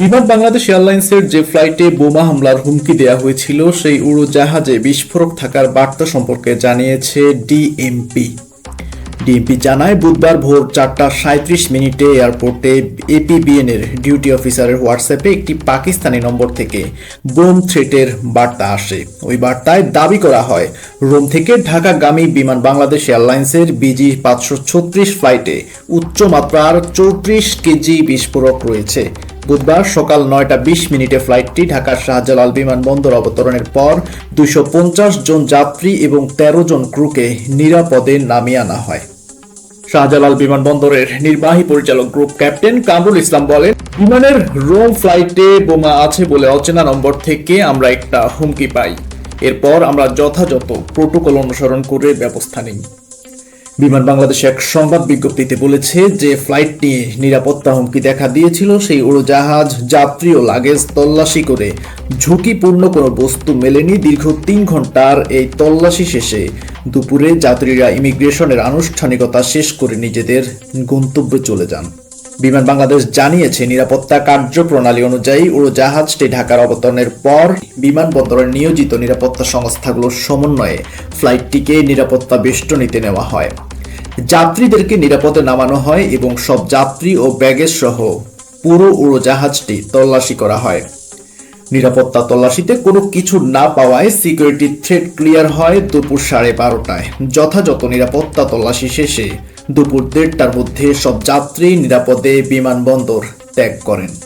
বিমান বাংলাদেশ এয়ারলাইন্সের যে ফ্লাইটে বোমা হামলার হুমকি দেওয়া হয়েছিল, সেই উড়োজাহাজে বিস্ফোরক থাকার বার্তা সম্পর্কে জানিয়েছে ডিএমপি। ডিএমপি জানায়, বুধবার ভোর চারটা সাঁত্রিশ মিনিটে এয়ারপোর্টে এপিবিএন এর ডিউটি অফিসারের হোয়াটসঅ্যাপে একটি পাকিস্তানি নম্বর থেকে বোম থ্রেটের বার্তা আসে। ওই বার্তায় দাবি করা হয়, রোম থেকে ঢাকাগামী বিমান বাংলাদেশ এয়ারলাইন্সের বিজি পাঁচশো ছত্রিশ ফ্লাইটে উচ্চমাত্রার চৌত্রিশ কেজি বিস্ফোরক রয়েছে। বুধবার সকাল নয়টা বিশ মিনিটে ফ্লাইটটি ঢাকার শাহজালাল বিমানবন্দর অবতরণের পর দুইশো জন যাত্রী এবং তেরো জন ক্রুকে নিরাপদে নামিয়ে আনা হয়। শাহজালাল বিমানবন্দরের নির্বাহী পরিচালক গ্রুপ ক্যাপ্টেন কামরুল ইসলাম বলেন, বিমানের রোম ফ্লাইটে বোমা আছে বলে অচেনা নম্বর থেকে আমরা একটা হুমকি পাই। এরপর আমরা যথাযথ প্রোটোকল অনুসরণ করে ব্যবস্থা নিই। বিমান বাংলাদেশ এক সংবাদ বিজ্ঞপ্তিতে বলেছে যে ফ্লাইটটি নিরাপত্তা হুমকি দেখা দিয়েছিল, সেই উড়োজাহাজ, যাত্রী ও লাগেজ তল্লাশি করে। ঝুঁকিপূর্ণ কোনো বস্তু মেলেনি দীর্ঘ তিন ঘণ্টার এই তল্লাশি শেষে। দুপুরে যাত্রীরা ইমিগ্রেশনের আনুষ্ঠানিকতা শেষ করে নিজেদের গন্তব্যে চলে যান। বিমান বাংলাদেশ জানিয়েছে, নিরাপত্তা কার্যপ্রণালী অনুযায়ী উড়োজাহাজটি ঢাকার অবতরণের পর বিমানবন্দরের নিয়োজিত নিরাপত্তা সংস্থাগুলোর সমন্বয়ে ফ্লাইটটিকে নিরাপত্তা বেষ্টনীতে নেওয়া হয়। যাত্রীদেরকে নিরাপদে নামানো হয় এবং সব যাত্রী ও ব্যাগেজ সহ পুরো উড়োজাহাজটি তল্লাশি করা হয়। নিরাপত্তা তল্লাশিতে কোনো কিছু না পাওয়ায় সিকিউরিটি থ্রেড ক্লিয়ার হয় দুপুর সাড়ে বারোটায়। যথাযথ নিরাপত্তা তল্লাশি শেষে দুপুর দেড়টার মধ্যে সব যাত্রী নিরাপদে বিমানবন্দর ত্যাগ করেন।